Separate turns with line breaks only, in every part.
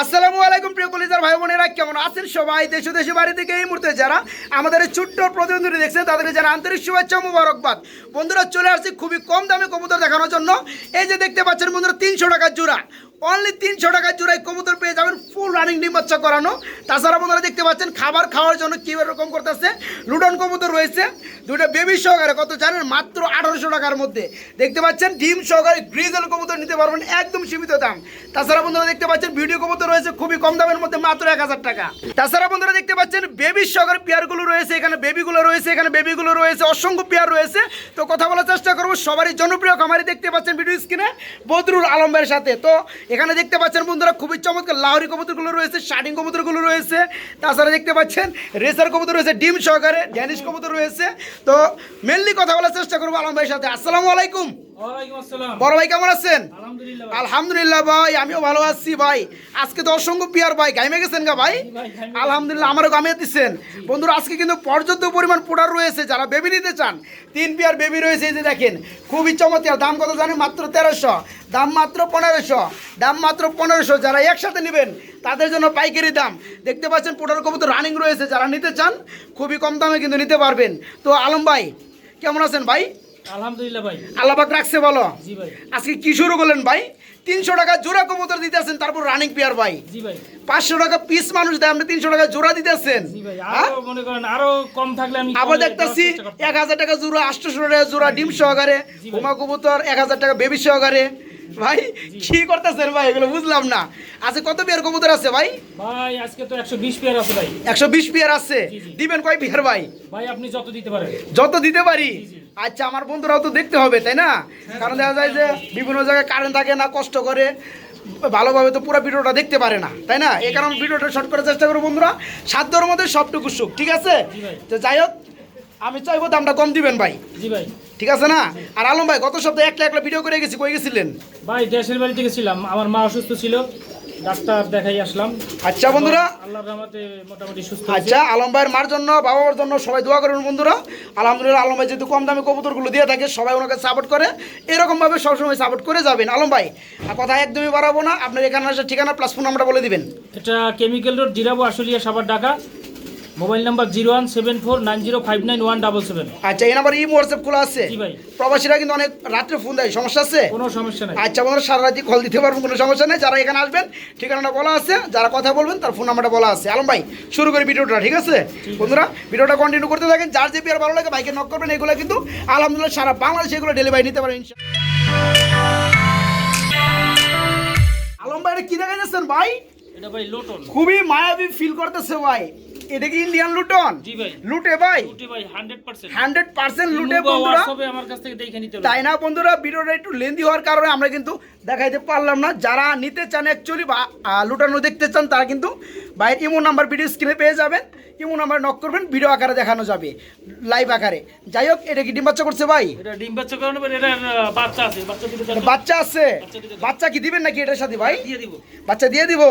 আসসালামু আলাইকুম প্রিয় কলিজার ভাই বোনেরা, কেমন আছেন সবাই? দেশ দেশে বাড়ি থেকে এই মুহূর্তে যারা আমাদের ছোট্ট প্রতিবন্ধী দেখছেন তাদেরকে যারা আন্তরিক শুভেচ্ছা মুবারকবাদ। বন্ধুরা, চলে আসছি খুবই কম দামে কবুতর দেখানোর জন্য। এই যে দেখতে পাচ্ছেন বন্ধুরা, তিনশো টাকার জোড়া। অনলি তিনশো টাকার জোড়ায় কবুতর পেয়ে যাবেন ফুল রানিং ডিম করানো। তাছাড়া বন্ধুরা দেখতে পাচ্ছেন, খাবার খাওয়ার জন্য কী রকম করতেছে? লুডন কবুতর রয়েছে দুটো বেবি সহকারে, কত জানেন? মাত্র আঠারোশো টাকার মধ্যে। দেখতে পাচ্ছেন, ডিম সহকারে গ্রিজেল কবুতর নিতে পারবেন, একদম সীমিত দাম। তাছাড়া বন্ধুরা দেখতে পাচ্ছেন ভিডিও কবুতর রয়েছে খুবই কম দামের মধ্যে, মাত্র এক হাজার টাকা। তাছাড়া বন্ধুরা দেখতে পাচ্ছেন বেবি সহকারে পেয়ারগুলো রয়েছে এখানে বেবিগুলো রয়েছে এখানে বেবিগুলো রয়েছে, অসংখ্য পেয়ার রয়েছে। তো কথা বলার চেষ্টা করব, সবারই জনপ্রিয় খামারি দেখতে পাচ্ছেন ভিডিও স্ক্রিনে বদরুল আলমের সাথে। তো এখানে দেখতে পাচ্ছেন বন্ধুরা, খুবই চমৎকার লাহরি কবুতরগুলো রয়েছে শার্টিং কবুতরগুলো রয়েছে, তাছাড়া দেখতে পাচ্ছেন রেসার কবুতর রয়েছে, ডিম সহকারে ড্যানিশ কবুতর রয়েছে। তো মেনলি কথা বলার চেষ্টা করব আলম ভাইয়ের সাথে। আসসালামু আলাইকুম। বড় ভাই কেমন আছেন?
আলহামদুলিল্লাহ ভাই।
আমিও ভালো আছি ভাই। আজকে তো অসংখ্য পিয়ার ভাই গাইমে গেছেন গা ভাই? আলহামদুলিল্লাহ আমারও গামিয়ে দিচ্ছেন বন্ধুরা আজকে কিন্তু পর্যাপ্ত পরিমাণ পোডার রয়েছে। যারা বেবি নিতে চান তিন পিয়ার বেবি রয়েছে এই যে দেখেন খুবই চমৎকার। দাম কত জানেন? মাত্র তেরোশো। দাম মাত্র পনেরোশো। দাম মাত্র পনেরোশো। যারা একসাথে নেবেন তাদের জন্য পাইকারি দাম। দেখতে পাচ্ছেন পোডার কবুতর রানিং রয়েছে। যারা নিতে চান খুবই কম দামে কিন্তু নিতে পারবেন। তো আলম ভাই কেমন আছেন ভাই?
আলহামদুলিল্লাহ ভাই।
রাখছে বলো।
জি ভাই।
আজকে কি শুরু করলেন ভাই? তিনশো টাকা জোড়া কবুতর দিতেছেন তারপর রানিং পেয়ার ভাই।
জি ভাই।
পাঁচশো টাকা পিস মানুষ দেয় আপনি তিনশো টাকা জোড়া দিতেছেন। হ্যাঁ?
আরও মনে করেন আরও কম থাকলে আমি
আবার দেখতেছি। এক হাজার টাকা জোড়া আটশোশো টাকা জোড়া ডিম সহকারে কবুতর এক হাজার টাকা বেবি সহকারে। ভাই কি করতেছেন ভাই? এগুলো বুঝলাম না। আজকে কত পেয়ার কবুতর আছে ভাই?
ভাই আজকে তো একশো বিশ পেয়ার আছে ভাই।
একশো বিশ পেয়ার আছে। দিবেন কয় পেয়ার ভাই?
ভাই আপনি যত দিতে পারেন।
যত দিতে পারি। আচ্ছা আমার বন্ধুরাও তো দেখতে হবে তাই না? কারণ দেখা যায় যে বিভিন্ন জায়গায় কারেন্ট থাকে না কষ্ট করে। ভালোভাবে তো পুরো ভিডিওটা দেখতে পারে না তাই না? এই কারণে ভিডিওটা শর্ট করার চেষ্টা করব বন্ধুরা। সাধ্যর মধ্যে সবটুকু সুখ ঠিক আছে? তো যাই হোক আমি চাইব দামটা কম দিবেন ভাই।
জি ভাই।
ঠিক আছে না? আর আলম ভাই গত সপ্তাহে একলা একলা ভিডিও করে গেছি কই গেছিলেন?
ভাই দেশের বাড়ি থেকে ছিলাম আমার মা অসুস্থ ছিল। ডাক্তার দেখাই আসলাম।
আচ্ছা বন্ধুরা।
আল্লাহর রহমতে মোটামুটি সুস্থ
আচ্ছা আলম ভাইয়ের মার জন্য বাবা মার জন্য সবাই দোয়া করবেন বন্ধুরা। আলহামদুলিল্লাহ আলম ভাই যেহেতু কম দামে কবুতরগুলো দিয়ে থাকে সবাই ওনাকে সাপোর্ট করে। এরকমভাবে সবসময় সাপোর্ট করে যাবেন। আলম ভাই আর কথা একদমই বাড়াবো না। আপনার এখানে আসার ঠিকানা প্লাস ফোন নাম্বারটা বলে দিবেন।
এটা chemical road Zirabo Ashulia Savar Dhaka. Mobile number zero one seven four nine zero five nine one double seven.
আচ্ছা এই নাম্বার ইমো হোয়াটসঅ্যাপ খোলা আছে?
জি ভাই।
প্রবাসীরা কিন্তু অনেক রাত্রে ফোন দেয় সমস্যা আছে?
কোনো সমস্যা নাই।
আচ্ছা বন্ধুরা সারা রাতি কল দিতে পারবেন কোনো সমস্যা নেই। যারা এখানে আসবেন ঠিকানাটা বলা আছে যারা কথা বলবেন তার ফোন নাম্বারটা বলা আছে। আলম ভাই শুরু করি ভিডিওটা ঠিক আছে? বন্ধুরা ভিডিওটা কন্টিনিউ করতে থাকেন যার যে পেয়ার ভালো লাগে বাইকে নক করবেন এগুলো কিন্তু আলহামদুলিল্লাহ সারা বাংলাদেশে এগুলো ডেলিভারি নিতে পারেন। আলম ভাই এটা কি দেখা যাচ্ছেন ভাই?
এটা ভাই লোটন
খুবই মায়াবী ফিল করতেছে ভাই। এটা কি ইন্ডিয়ান লুটন
জি ভাই।
লুটে ভাই?
লুটে ভাই হান্ড্রেড পার্সেন্ট
হান্ড্রেড পার্সেন্ট লুটে বন্ধুরা।
সবে আমার কাছ থেকে দেখে নিতে
তাই না বন্ধুরা? ভিডিওটা একটু লেন্দি হওয়ার কারণে আমরা কিন্তু দেখাইতে পারলাম না। যারা নিতে চান অ্যাকচুয়ালি বা লুটানো দেখতে চান তারা কিন্তু বাইরের ইমো নাম্বার ভিডিও স্ক্রিনে পেয়ে যাবেন ইমো নাম্বার নক করবেন ভিডিও আকারে দেখানো যাবে লাইভ আকারে। যাই হোক এটা কি ডিম বাচ্চা করছে ভাই?
এটা ডিম বাচ্চা করানো এটার বাচ্চা আছে
এটা বাচ্চা আছে?
বাচ্চা
কি দিবেন নাকি এটার সাথে ভাই?
দিয়ে দিব।
বাচ্চা দিয়ে দিব?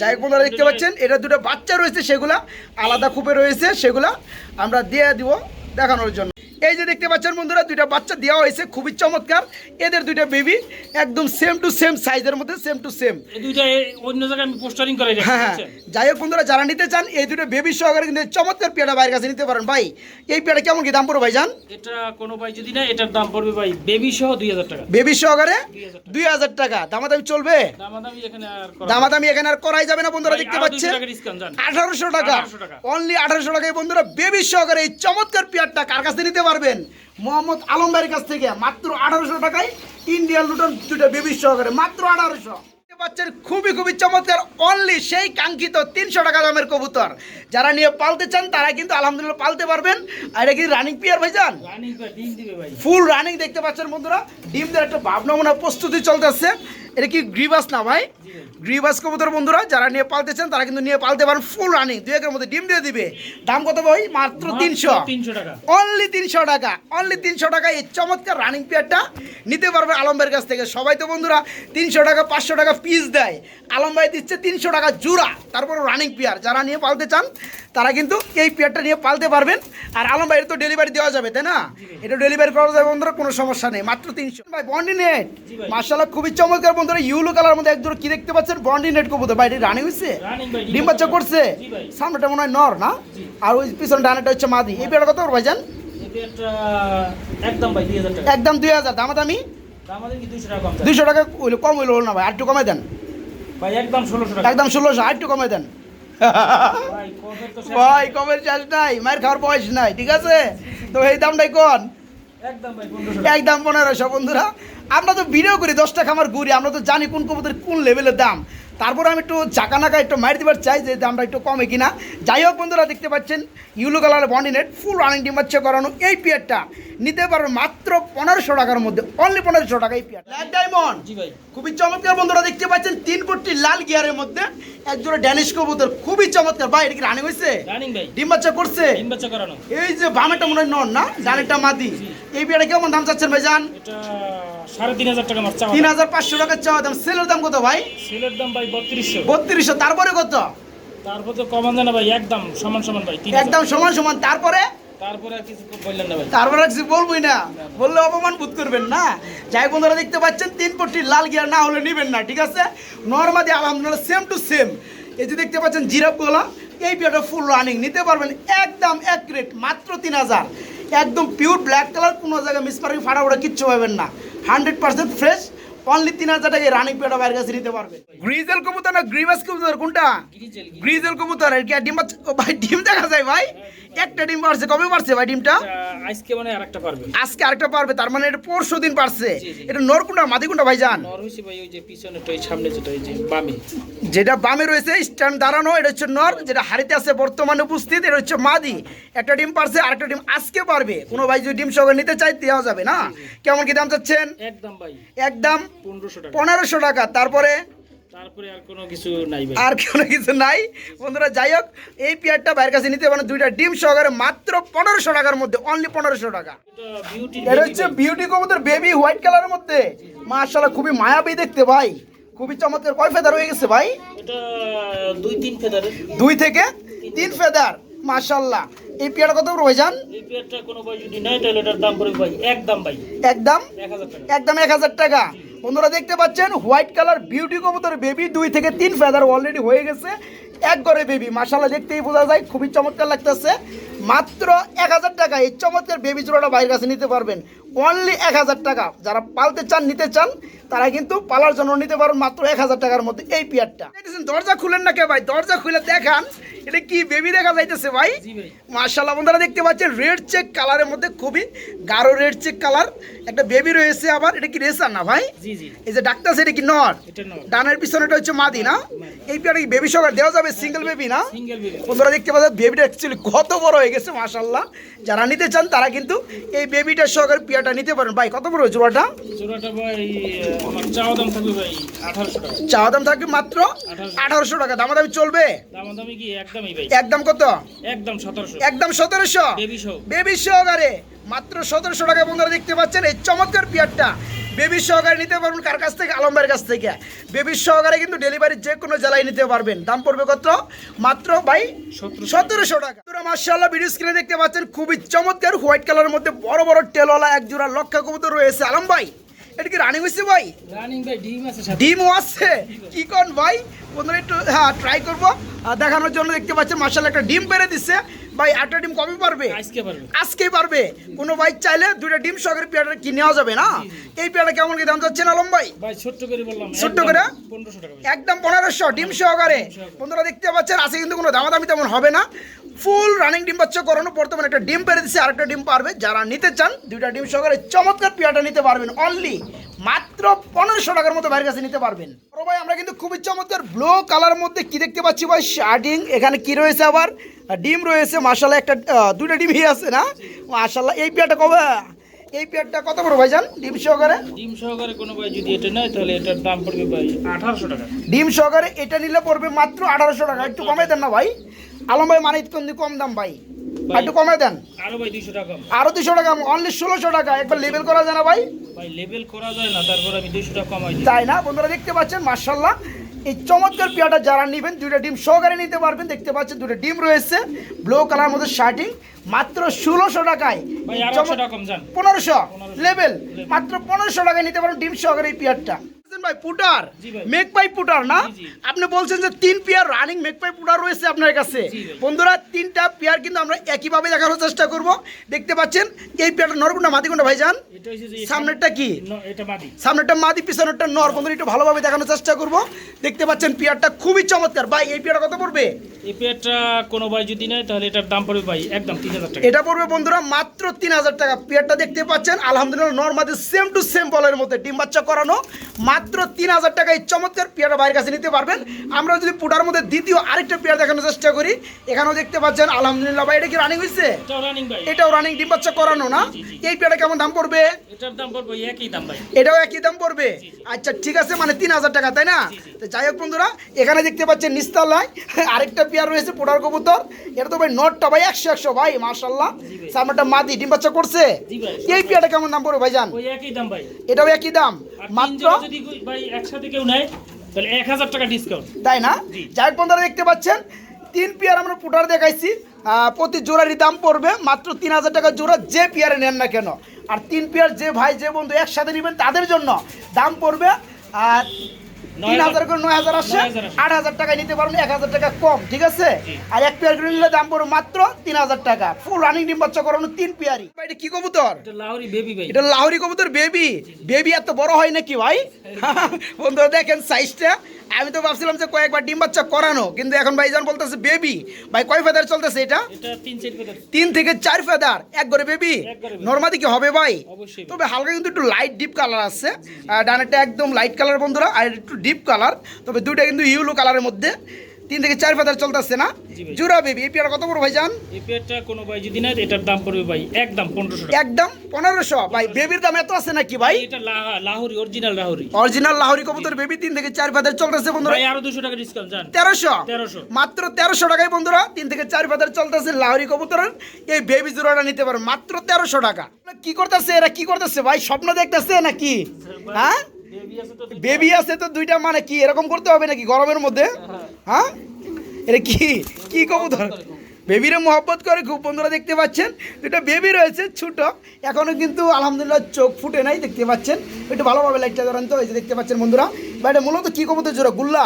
যাই হোক বন্ধুরা দেখতে পাচ্ছেন এটা দুটো বাচ্চা রয়েছে সেগুলা আলাদা খুপে রয়েছে সেগুলা আমরা দিয়ে দিব দেখানোর জন্য। এই যে দেখতে পাচ্ছেন বন্ধুরা দুইটা বাচ্চা দেওয়া হয়েছে খুবই চমৎকার। এদের দুইটা বেবি একদম সেম টু সেম সাইজের মধ্যে সেম টু সেম
অন্য জায়গায় আমি পোস্টারিং
হ্যাঁ যাই হোক বন্ধুরা যারা নিতে চান এই দুটো বেবি সহকারে কিন্তু চমৎকার পেয়ারা বাইরের কাছে নিতে পারেন। ভাই এই পেয়ারা কেমন কি দাম পড়ো ভাই জান
এটা কোনো ভাই যদি না এটার দাম পড়বে ভাই বেবি সহ দুই হাজার টাকা।
বেবি সহকারে দুই হাজার টাকা। দামাদামি চলবে?
দামাদামি এখানে আর
করাই যাবে না বন্ধুরা দেখতে পাচ্ছেন?
যান।
আঠারোশো টাকা।
1800 টাকা।
অনলি আঠারোশো টাকায় বন্ধুরা বেবি সহকারে এই চমৎকার পেয়ারটা কার কাছে নিতে পারবেন? মোহাম্মদ আলম ভাইয়ের কাছ থেকে মাত্র আঠারোশো টাকায় ইন্ডিয়ান লুটন দুটো বেবি সহকারে মাত্র আঠারোশো। খুবই খুবই চমৎকার অনলি সেই কাঙ্ক্ষিত তিনশো টাকা দামের কবুতর। যারা নিয়ে পালতে চান তারা কিন্তু আলহামদুলিল্লাহ পালতে পারবেন। আর এটা কি রানিং পিয়ার
ভাই ডিম ভাই।
ফুল রানিং দেখতে পাচ্ছেন বন্ধুরা। ডিমদের একটা ভাবনমুনা প্রস্তুতি চলতেছে। এটা কি গ্রিবাস না ভাই? গ্রিবাস কবুতর বন্ধুরা যারা নিয়ে পালতেছেন তারা কিন্তু নিয়ে পালতে পারেন ফুল রানিং দুই একের মধ্যে ডিম দিয়ে দিবে। দাম কত ভাই? মাত্র তিনশো। অনলি তিনশো টাকা। অনলি তিনশো টাকা। এই চমৎকার রানিং পেয়ারটা নিতে পারবে আলমবের কাছ থেকে। সবাই তো বন্ধুরা তিনশো টাকা পাঁচশো টাকা পিস দেয়। আলম ভাই দিচ্ছে তিনশো টাকা জোড়া। তারপর রানিং পেয়ার যারা নিয়ে পালতে চান তারা কিন্তু এই পেয়ারটা নিয়ে পালতে পারবেন। আর আলম ভাইয়ের তো ডেলিভারি দেওয়া যাবে তাই না? এটা ডেলিভারি করা যাবে বন্ধুরা কোনো সমস্যা নেই। মাত্র তিনশো। ভাই বন্ডি নেট
জি ভাই।
মার্শাল্লাহ খুবই চমৎকার বন্ধুরা ইউলো কালার মধ্যে একদম কি দেখতে পাচ্ছেন? বন্ডি নেট কবুতর। ভাই রানি হয়েছে ডিম বাচ্চা করছে। সামনেটা মনে হয় নর না? আর ওই পিছনে ডানাটা হচ্ছে মাদি। এই কত
একদম ভাই
একদম দুই হাজার। দামা দামি
দুইশো টাকা কম?
হইল কম হইল না ভাই আর একটু কমাই দেন।
ভাই একদম ষোলোশো
একদম ষোলোশো আর একটু কমাই দেন।
ভাই।
কমের চার্জ নাই মায়ের খাওয়ার বয়স নাই ঠিক আছে? তো এই দামটাই কোন?
একদম পনেরোশো
বন্ধুরা। আমরা তো বিনিয়োগ করি দশটা খামার ঘুরি, আমরা তো জানি কোন কবুতর কোন লেভেলের দাম। তারপরে আমি একটু চাকা নাকা একটু মার দিবার চাই যে দামটা একটু কমে কিনা। যাই হোক বন্ধুরা দেখতে পাচ্ছেন ইউলো কালারের বন্ডিনেট ফুল রানিং ডিম বাচ্চা করানো এই পিয়ারটা। নিতে পারবেন মাত্র পনেরোশো টাকার মধ্যে অনলি পনেরোশো টাকা এই পিয়ার ব্ল্যাক ডায়মন্ড
জি ভাই।
খুবই চমৎকার বন্ধুরা দেখতে পাচ্ছেন তিন কোটি লাল গিয়ারের মধ্যে একজোড়া ড্যানিশ কবুতর খুবই চমৎকার। ভাই এটা কি রানিং হয়েছে
রানিং ভাই।
ডিম বাচ্চা করছে?
ডিম বাচ্চা করানো।
এই যে বামেটা মনে হয় নন না? ডানেরটা মাদি। এই বিয়াটা কেমন দাম চাচ্ছেন ভাই জান
এটা সাড়ে তিন হাজার টাকা আমার
তিন হাজার পাঁচশো টাকা চাওয়া দাম। সেলের দাম কত ভাই?
সেলের দাম ভাই বত্রিশশো।
বত্রিশশো। তারপরে কত?
তারপর তো কমান না ভাই একদম সমান সমান ভাই
একদম সমান সমান। তারপরে?
তারপরে কিছু বললেন না ভাই।
তারপরে কিছু বলবোই না। বললে অপমান বোধ করবেন না। যাই বন্ধুরা দেখতে পাচ্ছেন তিন পট্টি লাল গিয়ার না হলে নেবেন না ঠিক আছে? নর্মাদি আলহামদুলিল্লাহ সেম টু সেম এই যে দেখতে পাচ্ছেন জিরাপ গোলা। এই বিয়াটা ফুল রানিং নিতে পারবেন একদম এক রেট মাত্র তিন হাজার। একদম পিওর ব্ল্যাক কালার কোনো জায়গায় মিস পারবে ফাটা ওটা কিচ্ছু পাবেন না। হান্ড্রেড পার্সেন্ট ফ্রেশ অনলি তিন হাজার টাকা রানিং পেয়াটা বাইরের কাছে নিতে পারবে। গ্রিজেল কবুতর না গ্রিবাস কবুতর কোনটা?
গ্রিজেল
কবুতর আর কি ডিম বাচ্চা- ভাই ডিম দেখা যায় ভাই। একটা ডিম পারছে কবে পারছে ভাই ডিমটা?
আজকে মানে আর একটা পারবে।
আজকে আরেকটা পারবে তার মানে এটা পরশু দিন পারছে। এটা নরকুন্ডা মাদিকুন্ডা ভাই যান
নর ভাই ওই যে পিছনে ওই সামনে যেটা ওই যে বামে।
যেটা বামে রয়েছে স্ট্যান্ড দাঁড়ানো এটা হচ্ছে নর। যেটা হাড়িতে আছে বর্তমানে উপস্থিত এটা হচ্ছে মাদি। একটা ডিম পারছে আরেকটা ডিম আজকে পারবে। কোনো ভাই যদি ডিম সঙ্গে নিতে চাই দেওয়া যাবে না। কেমন কি দাম চাচ্ছেন?
একদম ভাই।
একদম
পনেরোশো টাকা।
তারপরে?
আর কোনো কিছু নাই
কোনো কিছু নাই? বন্ধুরা যাই হোক এই পেয়ারটা বাইরের কাছে নিতে পারেন দুইটা ডিম সহকারে মাত্র পনেরোশো টাকার মধ্যে অনলি পনেরোশো টাকা।
এটা
হচ্ছে বিউটি কবুতর বেবি হোয়াইট কালারের মধ্যে। মাশাআল্লাহ খুবই মায়াবী দেখতে ভাই। খুবই চমৎকার। কয় ফেদার হয়ে গেছে ভাই?
দুই তিন ফেদারের
দুই থেকে তিন ফেদার মাশাআল্লাহ। এই কত করে যান
এই পেয়ারটা কোনো ভাই যদি নাই তাহলে এটার দাম পড়বে ভাই একদম ভাই।
একদম
এক হাজার টাকা।
একদম এক হাজার টাকা। বন্ধুরা দেখতে পাচ্ছেন হোয়াইট কালার বিউটি কবুতর বেবি দুই থেকে তিন ফেদার অলরেডি হয়ে গেছে। এক ঘরে বেবি মাশাআল্লাহ দেখতেই বোঝা যায় খুবই চমৎকার লাগতেছে। মাত্র এক হাজার টাকা এই চমৎকার বেবি জোড়াটা বাইরের কাছে নিতে পারবেন। অনলি এক হাজার টাকা। যারা পালতে চান নিতে চান তারা কিন্তু পালার জন্য নিতে পারেন মাত্র এক হাজার টাকার মধ্যে এই পিয়ারটা। দরজা খুলেন না কে ভাই? দরজা খুলে দেখান এটা কি বেবি দেখা যাইতেছে ভাই? মার্শাল্লাহ বন্ধুরা দেখতে পাচ্ছেন রেড চেক কালারের মধ্যে খুবই গাঢ় রেড চেক কালার একটা বেবি রয়েছে আবার এটা কি রেসার না ভাই? এই যে ডাক্তার সেটা কি নর? ডানের পিছনে এটা হচ্ছে মাদি না? এই পেয়ারটা কি বেবি সকার দেওয়া যাবে সিঙ্গেল বেবি না? বন্ধুরা দেখতে পাচ্ছেন বেবিটা অ্যাকচুয়ালি কত বড় হয়ে গেছে মার্শাল্লাহ যারা নিতে চান তারা কিন্তু এই বেবিটার সহকারে পিয়াটা নিতে পারেন। ভাই কত বড় জোড়াটা?
জোড়াটা ভাই আমার চাওয়া দাম থাকবে ভাই টাকা।
চাওয়া দাম থাকবে মাত্র আঠারোশো। টাকা। দামাদামি চলবে?
দাম দামি কি একদমই ভাই।
একদম কত?
একদম সতেরোশো।
একদম সতেরোশো?
Baby show.
বেবি মাত্র সতেরোশো টাকা বন্ধুরা দেখতে পাচ্ছেন। এই চমৎকার পিয়ারটা। বেবি সহকারে নিতে পারবেন কার কাছ থেকে? আলম্বের কাছ থেকে। বেবি সহকারে কিন্তু ডেলিভারি যে কোনো জেলায় নিতে পারবেন। দাম পড়বে কত? মাত্র ভাই
সতেরোশো।
টাকা। মার্শাল্লাহ ভিডিও স্ক্রিনে দেখতে পাচ্ছেন খুবই চমৎকার হোয়াইট কালারের মধ্যে বড় বড় টেলওয়ালা এক জোড়া লক্ষা কবুতর রয়েছে। আলম ভাই এটা কি রানিং হয়েছে ভাই?
রানিং ভাই ডিম
ডিমও আছে? কি কোন ভাই? বন্ধুরা একটু হ্যাঁ ট্রাই করব। আর দেখানোর জন্য দেখতে পাচ্ছেন মার্শাল একটা ডিম পেরে দিচ্ছে। ভাই আটটা ডিম কবে পারবে?
আজকে পারবে।
আজকেই পারবে। কোনো বাইক চাইলে দুইটা ডিম সহকারে পেয়ারটা কি নেওয়া যাবে না? এই পেয়ারটা কেমন কি দাম যাচ্ছে না লম্বাই? ভাই
ভাই ছোট্ট করে বললাম
ছোট্ট করে? একদম পনেরোশো ডিম সহকারে। বন্ধুরা দেখতে পাচ্ছেন আছে কিন্তু কোনো দামাদামি তেমন হবে না। ফুল রানিং ডিম বাচ্চা করানো বর্তমানে একটা ডিম পেরে দিচ্ছে আরেকটা ডিম পারবে। যারা নিতে চান দুইটা ডিম সহকারে চমৎকার পেয়ারটা নিতে পারবেন। অনলি মাত্র পনেরোশো টাকার মতো বাইরের কাছে নিতে পারবেন। ভাই আমরা কিন্তু খুবই চমৎকার ব্লু কালার মধ্যে কি দেখতে পাচ্ছি ভাই? শার্টিং এখানে কি রয়েছে আবার? ডিম রয়েছে মাসাল্লাহ একটা দুইটা ডিমই আছে না? মাসাল্লাহ এই পেয়ারটা কবে এই পেয়ারটা কত বড় ভাইজান ডিম সহকারে?
ডিম সহকারে কোনো ভাই যদি এটা নেয় তাহলে এটার দাম পড়বে ভাই আঠারোশো টাকা।
ডিম সহকারে এটা নিলে পড়বে মাত্র আঠারোশো টাকা একটু কমে দেন না ভাই? আলম ভাই মানে কিন্তু কম দাম ভাই। একটু কমে দেন।
আরও ভাই দুইশো টাকা
আরও দুশো টাকা অনলি ষোলোশো টাকা একবার লেবেল করা যায় না ভাই?
ভাই লেবেল করা যায় না তারপর আমি দুইশো টাকা কমাই দিই।
তাই না? বন্ধুরা দেখতে পাচ্ছেন মার্শাল্লাহ এই চমৎকার পেয়াটা যারা নেবেন দুইটা ডিম সহকারে নিতে পারবেন। দেখতে পাচ্ছেন দুটো ডিম রয়েছে ব্লু কালার মধ্যে শার্টিং মাত্র ষোলোশো টাকায়। পনেরোশো। লেভেল মাত্র পনেরোশো টাকায় নিতে পারবেন ডিম সহকারে এই পেয়ারটা। ভাই পুটার
জি ভাই।
মেক পাই পুটার না?
জি, জি।
আপনি বলছেন যে তিন পেয়ার রানিং মেক পুটার রয়েছে আপনার কাছে। বন্ধুরা তিনটা পেয়ার কিন্তু আমরা একইভাবে দেখানোর চেষ্টা করব। দেখতে পাচ্ছেন এই পেয়ারটা নরকুন্ডা মাদিকুন্ডা ভাইজান।
এটা
সামনেরটা কি?
ন- এটা মাদি।
সামনেরটা মাদি পিছনেরটা নর। বন্ধুরা একটু ভালোভাবে দেখানোর চেষ্টা করব। দেখতে পাচ্ছেন পেয়ারটা খুবই চমৎকার। ভাই এই পেয়ারটা কত পড়বে?
এই পেয়ারটা কোনো ভাই যদি নেয় তাহলে এটার দাম পড়বে ভাই একদম তিন হাজার টাকা।
এটা পড়বে বন্ধুরা মাত্র তিন হাজার টাকা। পেয়ারটা দেখতে পাচ্ছেন আলহামদুলিল্লাহ নর্মাদি সেম টু সেম বলের মধ্যে। ডিম বাচ্চা করানো মাত্র তিন হাজার টাকা এই চমৎকার পেয়ারটা বাইরের কাছে নিতে পারবেন। আমরা যদি পুটার মধ্যে দ্বিতীয় আরেকটা পেয়ার দেখানোর চেষ্টা করি এখানেও দেখতে পাচ্ছেন আলহামদুলিল্লাহ ভাই এটা কি রানিং হয়েছে
এটাও রানিং
ডিম বাচ্চা করানো না। এই পেয়ারটা কেমন দাম পড়বে?
এটার দাম পড়বে একই দাম ভাই।
এটাও একই দাম পড়বে? আচ্ছা ঠিক আছে মানে তিন হাজার টাকা তাই না? তো যাই হোক বন্ধুরা এখানে দেখতে পাচ্ছেন নিস্তালায় আরেকটা পেয়ার রয়েছে পোটার কবুতর। এটা তো ভাই নটটা ভাই একশো একশো ভাই মার্শাল্লাহ সামনেটা মাদি ডিম বাচ্চা করছে। এই পেয়ারটা কেমন দাম পড়বে ভাইজান? এটাও একই দাম। মাত্র
মাত্র ভাই একসাথে কেউ নেয় তাহলে এক হাজার টাকা ডিসকাউন্ট
তাই না। যাই বন্ধুরা দেখতে পাচ্ছেন তিন পেয়ার আমরা পুটার দেখাইছি। প্রতি জোড়ারই দাম পড়বে মাত্র তিন হাজার টাকা জোড়া যে পেয়ারে নেন না কেন। আর তিন পেয়ার যে ভাই যে বন্ধু একসাথে নেবেন তাদের জন্য দাম পড়বে আর তিন হাজার করে নয় হাজার আসছে। আট হাজার টাকা নিতে পারবেন এক হাজার টাকা কম ঠিক আছে? আর এক পেয়ার করে নিলে দাম পড়বে মাত্র তিন হাজার টাকা। ফুল রানিং ডিম বাচ্চা করানো তিন পেয়ারই। ভাই, এটা কি কবুতর?
লাহরি বেবি ভাই।
এটা লাহরি কবুতর বেবি বেবি এত বড় হয় নাকি ভাই? বন্ধুরা দেখেন সাইজটা আমি তো ভাবছিলাম যে কয়েকবার ডিম বাচ্চা করানো কিন্তু এখন ভাইজান বলতেছে বেবি ভাই কয় ফেদার চলতেছে এটা?
তিন
থেকে চার ফেদার এক করে বেবি
নর্মালি
নর্মাদি কি হবে ভাই? তবে হালকা কিন্তু একটু লাইট ডিপ কালার আছে। আর ডানেরটা একদম লাইট কালার বন্ধুরা আর একটু ডিপ কালার তবে দুইটা কিন্তু ইউলো কালারের মধ্যে। তিন থেকে চার ফেদার চলতেছে না?
জি ভাই।
জোড়া বেবি এই পেয়ারা কত বড় ভাইজান?
এই পেয়ারটা কোনো ভাই যদি নেয় এটার দাম পড়বে ভাই একদম পনেরোশো টাকা।
একদম পনেরোশো? ভাই বেবির দাম এত আছে নাকি ভাই?
এটা লাহোরি অরিজিনাল লাহোরি।
অরিজিনাল লাহোরি কবুতর বেবি তিন থেকে চার ফেদার চলতেছে বন্ধুরা।
ভাই আরও দুশো টাকা ডিসকাউন্ট জান।
তেরোশো?
তেরোশো।
মাত্র তেরোশো টাকায় বন্ধুরা তিন থেকে চার ফেদার চলতেছে লাহোরি কবুতরের। এই বেবি জোড়াটা নিতে পারে মাত্র তেরোশো টাকা। কি করতেছে এরা কি করতেছে ভাই? স্বপ্ন দেখতেছে নাকি? হ্যাঁ?
বেবি আছে তো
দুইটা। মানে কি? এরকম করতে হবে নাকি গরমের মধ্যে? হ্যাঁ। এটা কি? কি কবুতর? বেবিরে মহব্বত করে খুব। বন্ধুরা দেখতে পাচ্ছেন দুটো বেবি রয়েছে ছোট। এখনও কিন্তু আলহামদুলিল্লাহ চোখ ফুটে নাই দেখতে পাচ্ছেন। একটু ভালোভাবে লাইটটা ধরেন তো এই যে দেখতে পাচ্ছেন বন্ধুরা। বা এটা মূলত কি কবুতর জোড়া? গুল্লা?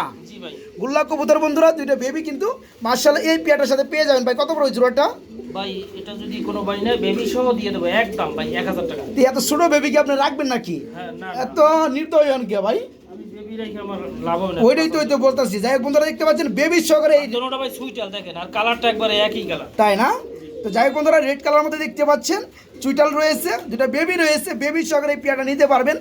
গুল্লা কবুতর বন্ধুরা দুইটা বেবি কিন্তু মার্শাল এই পেয়ারটার সাথে পেয়ে যাবেন। ভাই কত বড় জোড়াটা
ভাই এটা যদি কোনো ভাই নেয় বেবি সহ দিয়ে দেবো একদম ভাই এক হাজার টাকা।
এত ছোট বেবিকে আপনি রাখবেন নাকি?
হ্যাঁ না না।
এত নির্দয় হন কে ভাই?
বেবি
ওইটাই তো ওই তো বলতেছি। যাই হোক বন্ধুরা দেখতে পাচ্ছেন বেবির সহকারে এই
দোনোটা ভাই সুইটাল দেখেন আর কালারটা একবারে একই কালার
তাই না? তো যাই হোক বন্ধুরা রেড কালার মধ্যে দেখতে পাচ্ছেন চুইটাল রয়েছে দুটা বেবি রয়েছে। বেবির সহকারে এই পেয়ারটা নিতে পারবেন।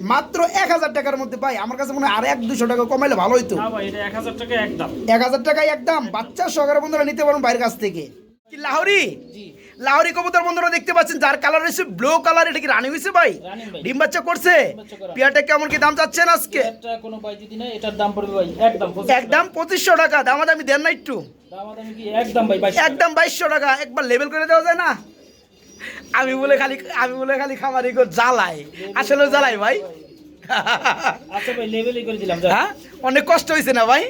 মাত্র এক হাজার টাকার মধ্যে ভাই আমার কাছে মনে হয় আর এক দুশো টাকা কমাইলে ভালো হইতো।
না এক হাজার টাকা একদম
এক হাজার টাকায় একদম বাচ্চা সহকারে বন্ধুরা নিতে পারেন বাইরের কাছ থেকে। কি লাহোরি?
জি।
লাহোরি কবুতর বন্ধুরা দেখতে পাচ্ছেন যার কালার রয়েছে ব্লু কালার এটা কি রানি হয়েছে ভাই? ডিম বাচ্চা করছে? পেয়ারটা কেমন কি দাম চাচ্ছেন আজকে?
কোনো ভাই যদি নেয় এটার দাম পড়বে ভাই একদম
একদম পঁচিশশো টাকা দাম দামি দেন না একটু।
দাম দামি কি একদম ভাই
একদম বাইশশো টাকা। একবার লেবেল করে দেওয়া যায় না? আমি বলে খালি আমি বলে খালি খামারি জ্বালাই। আসলে জ্বালাই ভাই।
আচ্ছা ভাই লেভেলই করে দিলাম
হ্যাঁ? অনেক কষ্ট হয়েছে না ভাই?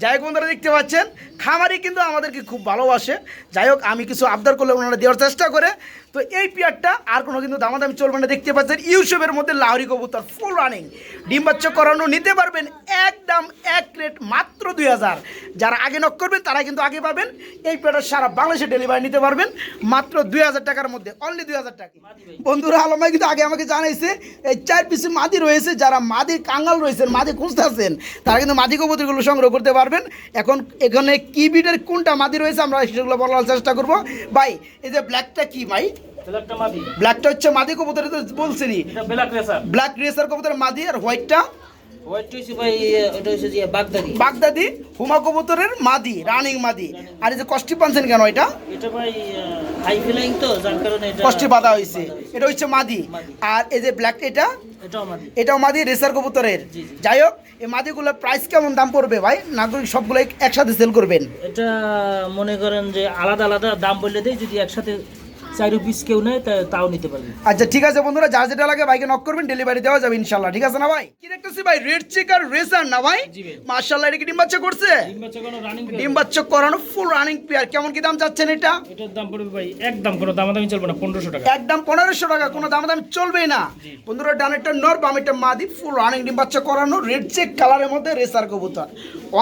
যাই হোক বন্ধুরা, দেখতে পাচ্ছেন, খামারি কিন্তু আমাদেরকে খুব ভালোবাসে। যাই হোক, আমি কিছু আবদার করলে ওনারা দেওয়ার চেষ্টা করে। তো এই পেয়ারটা আর কোনো কিন্তু দামাদামি চলবে না। দেখতে পাচ্ছেন, ইউসুফের মধ্যে লাহরি কবুতর ফুল রানিং ডিম বাচ্চা করানো নিতে পারবেন একদম এক রেট মাত্র দুই হাজার। যারা আগে নক করবেন তারা কিন্তু আগে পাবেন। এই পেয়ারটা সারা বাংলাদেশে ডেলিভারি নিতে পারবেন। মাত্র দুই হাজার টাকার মধ্যে অনলি দুই হাজার টাকা। বন্ধুরা আলমাই কিন্তু আগে আমাকে জানাইছে, এই চার পিসে মাদি রয়েছে, যারা মাদি কাঙ্গাল রয়েছেন, মাদি খুঁজতেছেন তারা কিন্তু মাদি কবুতরগুলো সংগ্রহ করতে পারবেন। এখন এখানে কি বিটের কোনটা মাদি রয়েছে আমরা সেগুলো বলার চেষ্টা করব। ভাই এই যে ব্ল্যাকটা কি ভাই?
ব্ল্যাকটা
হচ্ছে মাদি কবুতর তো বলছেনি
ব্ল্যাক রেসার
কবুতর মাদি আর হোয়াইটটা
বাগদাদি।
হুমা কবুতরের মাদি রানিং মাদি। আর এই যে কষ্টি পানছেন কেন এটা? কষ্টি বাঁধা হয়েছে এটা হচ্ছে মাদি। আর এই যে ব্ল্যাক এটা?
এটাও মাদি।
রেসার কবুতরের। যাই হোক এই মাদিগুলোর প্রাইস কেমন দাম পড়বে ভাই? নাগরিক সবগুলো একসাথে সেল করবেন?
এটা মনে করেন যে আলাদা আলাদা দাম বললে দেয় যদি একসাথে চার পিস কেউ নেয় তাও নিতে পারবে।
আচ্ছা ঠিক আছে বন্ধুরা যার যেটা লাগে বাইকে নক করবেন ডেলিভারি দেওয়া যাবে ইনশাল্লাহ ঠিক আছে না ভাই? কি দেখতেছি ভাই? রেড চেক আর রেসার না ভাই? মার্শাল্লাহ এটা কি ডিম বাচ্চা করছে?
ডিম বাচ্চা
করানো ফুল রানিং পেয়ার কেমন কি দাম চাচ্ছেন এটা?
এটার দাম পড়বে ভাই একদম কোনো দামাদামি চলবে না পনেরোশো টাকা।
একদম পনেরোশো টাকা কোনো দাম দাম চলবেই না। বন্ধুরা ডানেরটা নর বামেরটা মাদি ফুল রানিং ডিম বাচ্চা করানো রেড চেক কালারের মধ্যে রেসার কবুতর।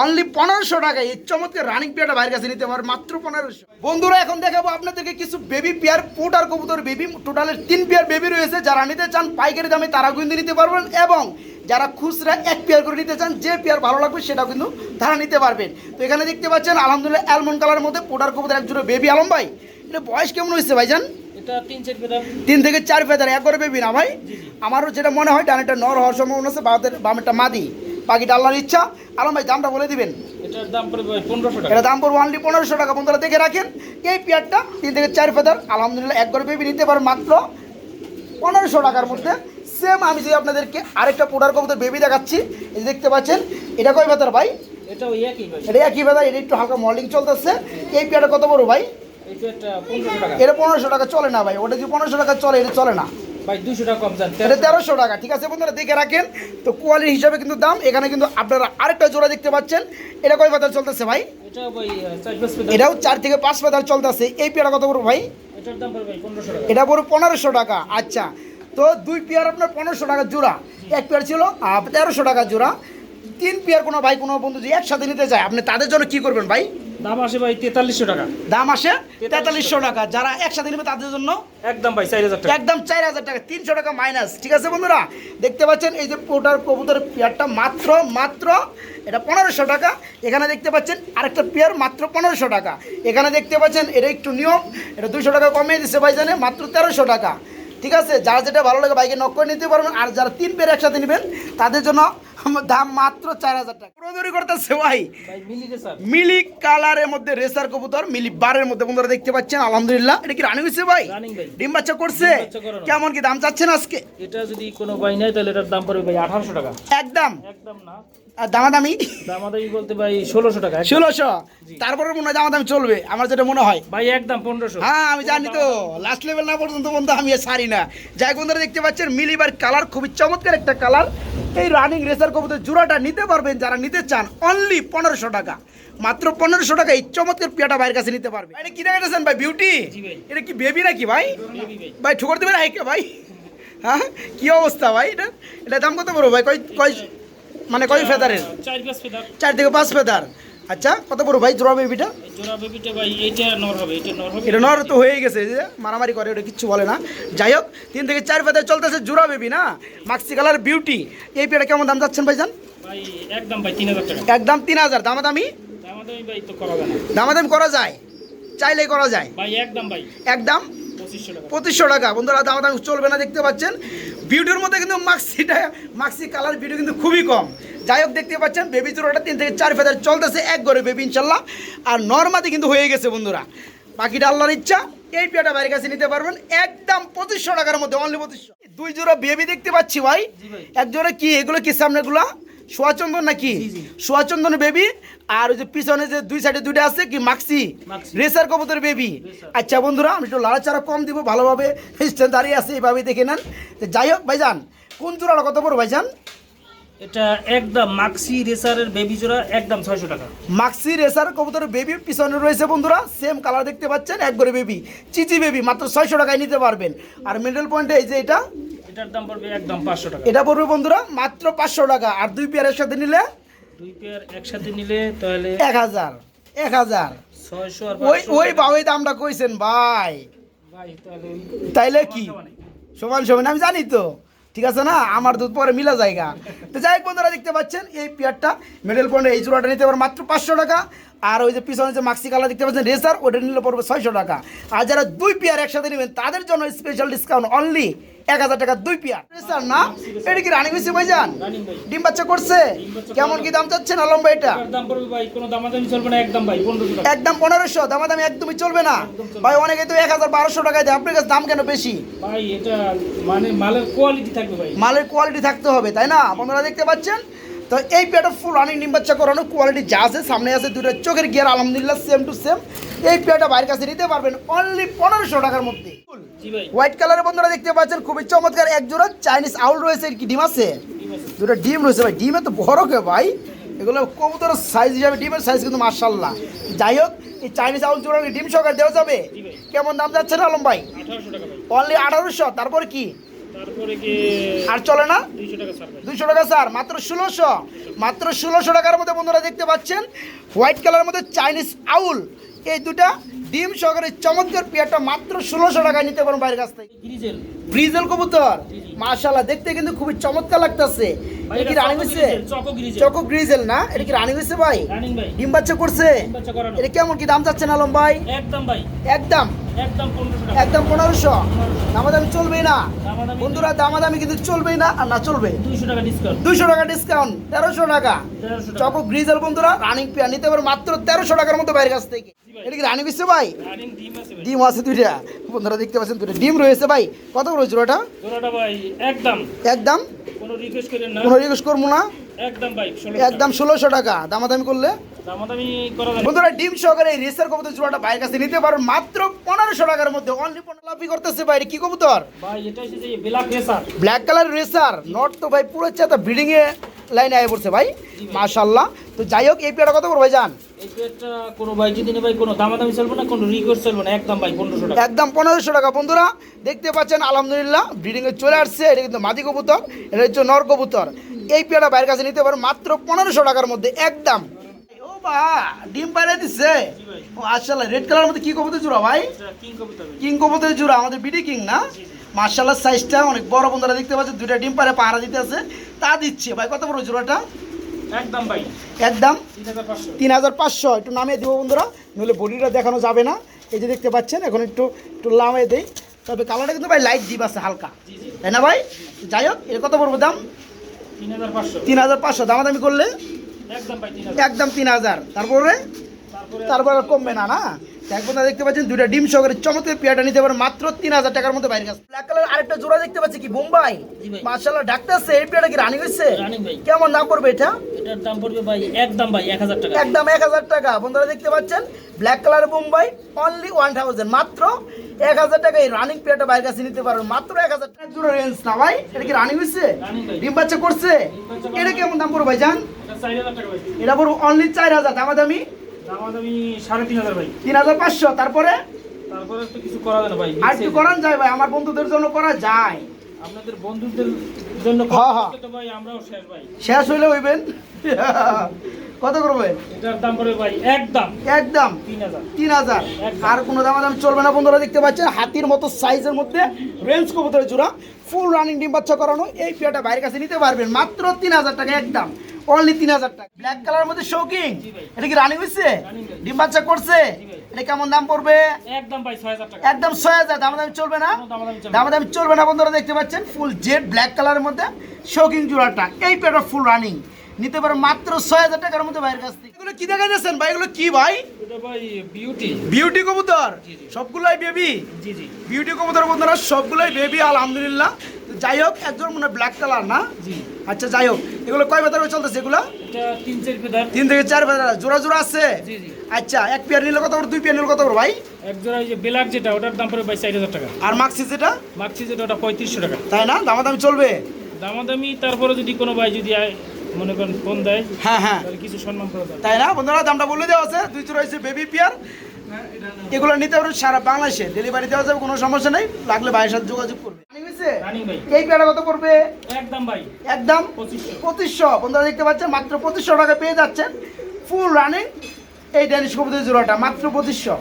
অনলি পনেরোশো টাকা। এই চমৎকার রানিং পেয়ারটা বাইরের কাছে নিতে পারে মাত্র পনেরোশো। বন্ধুরা এখন দেখাবো আপনাদেরকে কিছু বেবি পেয়ার পোট আর কবুতর বেবি টোটালের তিন পেয়ার বেবি রয়েছে। যারা নিতে চান পাইকারি দামে তারা কিন্তু নিতে পারবেন এবং যারা খুচরা এক পেয়ার করে নিতে চান যে পেয়ার ভালো লাগবে সেটা কিন্তু তারা নিতে পারবেন। তো এখানে দেখতে পাচ্ছেন আলহামদুলিল্লাহ অ্যালমন্ড কালারের মধ্যে পোটার কবুতর একজোড়া বেবি আলম ভাই। এটা বয়স কেমন হয়েছে ভাইজান?
তিন চার পেদার
তিন থেকে চার ফেদার একবারে বেবি না ভাই? আমারও যেটা মনে হয় ডানেরটা নর হওয়ার সম্ভাবনা আছে বামের বামেরটা মাদি। বাকিটা আল্লাহর ইচ্ছা। আলম ভাই দামটা বলে দিবেন।
এটার দাম পড়বে পনেরোশো টাকা।
এটা দাম পড়বে অনলি পনেরোশো টাকা। বন্ধুরা দেখে রাখেন এই পেয়ারটা তিন থেকে চার ফেদার। আলহামদুলিল্লাহ একবারে বেবি নিতে পারেন মাত্র পনেরোশো টাকার মধ্যে। সেম আমি যদি আপনাদেরকে আরেকটা পোডার কবুতর বেবি দেখাচ্ছি। এই দেখতে পাচ্ছেন এটা কই ফেদার ভাই?
এটা একই ভাই।
এটা একটু হালকা মডেলিং চলতেছে। এই পেয়ারটা কত বড় ভাই?
এটা পনেরোশো টাকা
চলে না ভাই। ওটা যদি পনেরোশো টাকা চলে এটা চলে না।
ভাই দুশো টাকা কম যান
এটা তেরোশো। টাকা ঠিক আছে বন্ধুরা দেখে রাখেন। তো কোয়ালিটি হিসাবে কিন্তু দাম এখানে কিন্তু আপনারা আরেকটা জোড়া দেখতে পাচ্ছেন। এটা কয় পাতার চলতেছে ভাই?
এটা
এটাও থেকে পাঁচ পাতার চলতেছে। এই পেয়ারা কত ভাই?
এটার দাম পড়বে ভাই পনেরোশো টাকা।
এটা টাকা আচ্ছা। তো দুই পেয়ার আপনার পনেরোশো টাকা জোড়া। এক পেয়ার ছিল তেরোশো টাকা জোড়া। তিন পেয়ার কোনো ভাই কোনো বন্ধু যদি একসাথে নিতে চায় আপনি তাদের জন্য কি করবেন ভাই?
দাম আসে ভাই তেতাল্লিশশো টাকা।
দাম আসে তেতাল্লিশশো। টাকা। যারা একসাথে নেবে তাদের জন্য
একদম ভাই চার হাজার টাকা।
একদম চার হাজার টাকা তিনশো টাকা মাইনাস ঠিক আছে বন্ধুরা? দেখতে পাচ্ছেন এই যে পোটার কবুতরের পেয়ারটা মাত্র মাত্র এটা পনেরোশো টাকা। এখানে দেখতে পাচ্ছেন আরেকটা পেয়ার মাত্র পনেরোশো টাকা। এখানে দেখতে পাচ্ছেন এটা একটু নিয়ম এটা দুশো টাকা কমিয়ে দিচ্ছে ভাই জানে মাত্র তেরোশো টাকা। ঠিক আছে? যার যেটা ভালো লাগে বাইকে নক করে নিতে পারবেন। আর যারা তিন পেয়ার একসাথে নেবেন তাদের জন্য দাম মাত্র চার হাজার টাকা। পুরোদরি করতেছে ভাই।
ভাই মিলিয়ে স্যার?
মিলি কালারের মধ্যে রেসার কবুতর মিলি বারের মধ্যে বন্ধুরা দেখতে পাচ্ছেন আলহামদুলিল্লাহ। এটা কি রানিং হয়েছে ভাই? ডিম বাচ্চা করছে?
ডিম বাচ্চা করানো।
কেমন কি দাম চাচ্ছেন আজকে?
এটা যদি কোনো ভাই নেয় তাহলে এটার দাম পড়বে ভাই আঠারোশো টাকা।
একদম?
একদম না।
দামাদামি?
দামাদামি বলতে ভাই ষোলোশো টাকা
ষোলোশো? তারপরে মনে হয় দামাদামি চলবে আমার যেটা মনে হয়।
ভাই একদম পনেরোশো।
হ্যাঁ আমি জানি তো। লাস্ট লেভেল না পর্যন্ত বন্ধু আমি সারি না। যাই বন্ধুরা দেখতে পাচ্ছেন মিলিবার কালার খুবই চমৎকার একটা কালার এই রানিং রেসার কবুতর জোড়াটা নিতে পারবেন যারা নিতে চান অনলি পনেরোশো টাকা। মাত্র পনেরোশো টাকা এই চমৎকার পিয়াটা ভাইয়ের কাছে নিতে পারবে। এটা কি দেখাচ্ছেন ভাই বিউটি এটা কি বেবি নাকি ভাই?
ভাই
ভাই ঠুকর দেবেন হাইকে ভাই। হ্যাঁ কি অবস্থা ভাই এটা? এটা দাম কত বড় ভাই? কয় কয় মানে কয় ফেদারের?
চার
থেকে পাঁচ ফেদার। আচ্ছা কত বড় ভাই জোড়া বেবিটা?
জোড়া বেবিটা ভাই এইটা নর হবে এটা নর হবে।
এটা নর তো হয়ে গেছে যে মারামারি করে ওটা কিচ্ছু বলে না। যাই হোক তিন থেকে চার ফেদার চলতেছে জোড়া বেবি না? মাক্সি কালার বিউটি এই পেয়ারা কেমন দাম যাচ্ছেন ভাইজান?
ভাই একদম ভাই তিন হাজার টাকা।
একদম তিন হাজার দামাদামি?
দামাদামি ভাই তো করা যায়
দামাদামি করা যায় চাইলেই করা যায়।
ভাই একদম ভাই।
একদম?
পঁচিশশো টাকা।
পঁচিশশো টাকা। বন্ধুরা দাম দাম চলবে না দেখতে পাচ্ছেন। বিউটির মধ্যে কিন্তু মাক্সিটা মাক্সি কালার বিউটি কিন্তু খুবই কম। যাই হোক দেখতে পাচ্ছেন বেবি জোড়াটা তিন থেকে চার ফেদার চলতেছে এক ঘরে বেবি ইনশাল্লাহ। আর নর্মাদি কিন্তু হয়ে গেছে বন্ধুরা। বাকিটা আল্লাহর ইচ্ছা এই পেয়াটা বাইরের কাছে নিতে পারবেন। একদম পঁচিশশো টাকার মধ্যে অনলি পঁচিশশো। দুই জোড়া বেবি দেখতে পাচ্ছি ভাই। এক জোড়া কি? এগুলো কি সামনেগুলো? সোয়াচন্দন নাকি। সোয়াচন্দন বেবি আর ওই যে পিছনে যে দুই সাইডে দুইটা আছে কি মাক্সি। রেসার কবুতর বেবি আচ্ছা বন্ধুরা আমি একটু লাড়াচাড়া কম দিব ভালোভাবে। দাঁড়িয়ে আছে এইভাবে দেখে নেন। যাই হোক ভাইজান কোন জোড়াটা কত বড় ভাইজান?
এটা একদম মাক্সি রেসারের বেবি জোড়া একদম ছয়শো টাকা।
মাক্সি রেসার কবুতরের বেবি পিছনে রয়েছে বন্ধুরা সেম কালার দেখতে পাচ্ছেন এক করে বেবি চিচি বেবি মাত্র ছয়শো টাকায় নিতে পারবেন। আর মিডল পয়েন্টে এই যে এটা
এটার দাম পড়বে একদম পাঁচশো টাকা।
এটা পড়বে বন্ধুরা মাত্র পাঁচশো টাকা। আর দুই পেয়ারের সাথে নিলে
দুই পেয়ার একসাথে নিলে তাহলে
এক হাজার এক হাজার।
ছয়শো
ওই ওই বা ওই দামটা কইছেন ভাই।
ভাই তাহলে
তাইলে কি?
সমানে।
সমান সমান আমি জানি তো। ঠিক আছে না? আমার দুধ পরে মিলা জায়গা। তো যাই বন্ধুরা, দেখতে পাচ্ছেন, এই পেয়ারটা মেডেল পয়েন্ট এই জোড়াটা নিতে পারবেন মাত্র পাঁচশো টাকা। আর ওই যে পিছনে যে মাক্সি কালার দেখতে পাচ্ছেন রেসার ওটা নিলে পড়বে ছয়শো টাকা। আর যারা দুই পেয়ার একসাথে নেবেন, তাদের জন্য স্পেশাল ডিসকাউন্ট অনলি এক হাজার টাকা দুই পেয়ার। রেসার না? এটা কি রানিং হয়েছে
ভাই যান?
ডিম বাচ্চা করছে? কেমন কি দাম
চাচ্ছে না লম্বা এটা পনেরোশো
একদম পনেরোশো দামাদামি একদমই চলবে না। ভাই অনেকে তো এক হাজার বারোশো টাকায় দেয়। আপনার কাছে দাম কেন বেশি?
মানে মালের কোয়ালিটি থাকবে
মালের কোয়ালিটি থাকতে হবে তাই না? আপনারা দেখতে পাচ্ছেন? তো এই পেয়ারটা ফুল রানিং ডিম বাচ্চা করানো কোয়ালিটি যা আছে সামনে আছে দুটো চোখের গিয়ার আলহামদুলিল্লাহ সেম টু সেম এই পেয়ারটা বাইরের কাছে নিতে পারবেন অনলি পনেরোশো টাকার মধ্যে। হোয়াইট কালারের বন্ধুরা দেখতে পাচ্ছেন খুবই চমৎকার এক জোড়া চাইনিজ আউল রয়েছে কি ডিম আছে? দুটো ডিম রয়েছে ভাই ডিমে তো বড় কে ভাই। এগুলো কবুতরের সাইজ হিসাবে ডিমের সাইজ কিন্তু মার্শাল্লাহ যাই হোক এই চাইনিজ আউল জোড়া ডিম সহকারে দেওয়া যাবে। কেমন দাম যাচ্ছে না আলম ভাই? অনলি আঠারোশো তারপর কি? আর চলে না?
দুইশো টাকা
স্যার মাত্র ষোলোশো। মাত্র ষোলোশো টাকার মধ্যে বন্ধুরা দেখতে পাচ্ছেন হোয়াইট কালারের মধ্যে চাইনিজ আউল। এই দুটা ডিম সহকারে চমৎকার পেয়ারটা মাত্র ষোলোশো টাকায় নিতে পারেন বাইরের কাছ থেকে। ব্রিজেল কবুতর।
জি।
দেখতে কিন্তু খুবই চমৎকার লাগতেছে। এটা কি রানিং হয়েছে? Choco grizzle. না? এটা কি রানিং হয়েছে ভাই? ডিম বাচ্চা করছে। এটা কেমন কি দাম চাচ্ছেন আলম ভাই?
একদম ভাই।
একদম?
একদম পনেরোশো
দামাদামি চলবেই না। বন্ধুরা দামাদামি কিন্তু চলবেই না আর না চলবে।
দুইশো টাকা ডিসকাউন্ট
তেরোশো টাকা। চকো গ্রিজেল বন্ধুরা রানিং পেয়ার নিতে পারো মাত্র তেরোশো টাকার মতো বাইরের কাছ থেকে। এটা কি রানিং হচ্ছে ভাই?
ভাই?
ডিম আছে দুইটা। বন্ধুরা দেখতে পাচ্ছেন দুইটা ডিম রয়েছে ভাই। কত করে জোড়াটা
জোড়াটা ভাই একদম।
একদম?
কোনো রিকোয়েস্ট করেন না।
কোনো রিকোয়েস্ট করব না?
একদম ভাই
একদম ষোলোশো টাকা। দামাদামি করলে? বন্ধুরা ডিম সহকারে এই রেসার কবুতর জোড়াটা বাইরের কাছে নিতে পারো। মাত্র পনেরোশো টাকার মধ্যে। অনলি পনেরো করতেছে ভাই। কি কবুতর?
ভাই এটা হচ্ছে black racer
black colour racer not তো ভাই পুরো চেতা ব্রিডিং এ লাইনে আয় পড়ছে ভাই মাশাল্লাহ তো যাই হোক এই পেয়ারটা কত করে ভাই যান
একদম পনেরোশো টাকা।
বন্ধুরা দেখতে পাচ্ছেন আলহামদুলিল্লাহ ব্রিডিং এ চলে আসছে। এটা কিন্তু মাদি কবুতর এটা হচ্ছে নর কবুতর। এই পেয়ারটা বাইরের কাছে নিতে পারো মাত্র পনেরোশো টাকার মধ্যে একদম। ও বা ডিম বাইরে দিচ্ছে ও রেড কালার মধ্যে কি কবুতর জোড়া ভাই?
কিং কবিতা ভাই।
জোড়া আমাদের বিডি কিং না? মার্শাল্লাহ সাইজটা অনেক বড় বন্ধুরা দেখতে পাচ্ছে দুইটা ডিম পারে পাহারা দিতে আছে। তা দিচ্ছে। ভাই কত বড় জোড়াটা?
একদম ভাই।
একদম?
তিন হাজার পাঁচশো।
একটু নামিয়ে দিব বন্ধুরা নইলে বডিটা দেখানো যাবে না। এই যে দেখতে পাচ্ছেন এখন একটু একটু নামিয়ে দেই। তবে কালারটা কিন্তু ভাই লাইট ডিপ আছে হালকা। তাই না ভাই? যাই হোক এর কত পড়ব দাম?
তিন হাজার পাঁচশো।
দামাদামি করলে?
একদম তিন হাজার।
তারপরে?
তারপরে
তারপরে আর কমবে না না? এক বন্ধু দেখতে পাচ্ছেন দুইটা ডিম সহকারে চমৎকার পেয়ারটা নিতে পারেন মাত্র তিন হাজার টাকার মধ্যে বাইরে কাছে। ব্ল্যাক কালার আরেকটা জোড়া দেখতে পাচ্ছি কি বোম্বাই?
জি ভাই।
মার্শাল্লাহ ডাক্তার এই কি রানিং হচ্ছে কেমন দাম পড়বে এটা?
এটার দাম পড়বে ভাই একদম ভাই এক হাজার টাকা।
একদম এক হাজার টাকা। বন্ধুরা দেখতে পাচ্ছেন black colour Bombay only one thousand মাত্র এক হাজার টাকা। এই রানিং পেয়ারটা বাইরের কাছে নিতে পারবেন মাত্র এক হাজার টাকা। জোড়া রেঞ্জ না ভাই এটা কি রানিং হয়েছে ডিম বাচ্চা করছে? এটা কেমন দাম পড়বে ভাই। জান
এটা
পড়ব অনলি চার হাজার দামাদামি
তিন হাজার ভাই।
তিন হাজার পাঁচশো তারপরে?
তারপরে তো কিছু করা যায় না ভাই
আর একটু করান যায় ভাই আমার বন্ধুদের জন্য করা যায়।
আপনাদের বন্ধুদের জন্য। করতে তো ভাই আমরাও শেষ ভাই।
শেষ হইলে হইবেন? কত করবেন
এটার দাম পড়বে ভাই একদম।
আর কোনো দাম দাম চলবে না বন্ধুরা দেখতে পাচ্ছেন হাতির মতো সাইজের মধ্যে রেঞ্জ কবুতরের জোড়া ফুল রানিং ডিম বাচ্চা করানো এই পেয়ারটা বাইরের কাছে নিতে পারবেন মাত্র তিন হাজার টাকা একদম। অনলি তিন হাজার টাকা। ব্ল্যাক কালার মধ্যে শৌকিং এটা কি রানিং হয়েছে ডিম বাচ্চা করছে? এটা কেমন দাম পড়বে?
একদম ভাই ছয় হাজার
একদম ছয় হাজার। দাম দাম চলবে না?
দামাদামি চলবে না।
দাম দাম চলবে না বন্ধুরা দেখতে পাচ্ছেন? ফুল জেড ব্ল্যাক কালারের মধ্যে শৌকিং জোড়াটা। এই ফুল রানিং নিতে পারো মাত্র ছয় হাজার টাকার মধ্যে বাইরের কাছ থেকে। এগুলো কি দেখা যাচ্ছেন ভাই? এগুলো কি ভাই?
বিউটি
বিউটি কবুতর?
জি, জি।
সবগুলাই বেবি
জি জি।
বিউটি কবুতর বন্ধুরা সবগুলাই বেবি আলহামদুলিল্লাহ। যাই হোক একজন মনে ব্ল্যাক কালার না?
জি।
আচ্ছা যাই হোক এগুলো কয় বেতার চলতেছে এগুলো?
তিন
থেকে চার বেতার জোড়া জোড়া আছে? আচ্ছা এক পেয়ার নিলে কত করে দুই পেয়ার নিলে কত করে ভাই?
এক জোড়া এই যে ব্ল্যাক যেটা ওটার দাম পড়বে ভাই চার হাজার টাকা।
আর মাক্সি যেটা?
মাক্সি যেটা ওটা পঁয়ত্রিশশো টাকা।
তাই না? দামাদামি চলবে?
দামাদামি তারপরে যদি কোনো ভাই যদি আয়, মনে করেন ফোন দেয়
হ্যাঁ হ্যাঁ।
তাহলে কিছু সম্মান
তাই না? বন্ধুরা দামটা বলে দেওয়া আছে। দুই জোড়া হয়েছে বেবি পেয়ার এগুলো নিতে পারবেন সারা বাংলাদেশে ডেলিভারি দেওয়া যাবে কোনো সমস্যা নেই। লাগলে ভাইয়ের সাথে যোগাযোগ করবে। এই পেয়ারটা কত পড়বে?
একদম ভাই।
একদম?
পঁচিশশো।
পঁচিশশো। বন্ধুরা দেখতে পাচ্ছেন মাত্র পঁচিশশো টাকা পেয়ে যাচ্ছেন। ফুল রানিং এই ড্যানিশ কবুতর জোড়াটা মাত্র পঁচিশশো।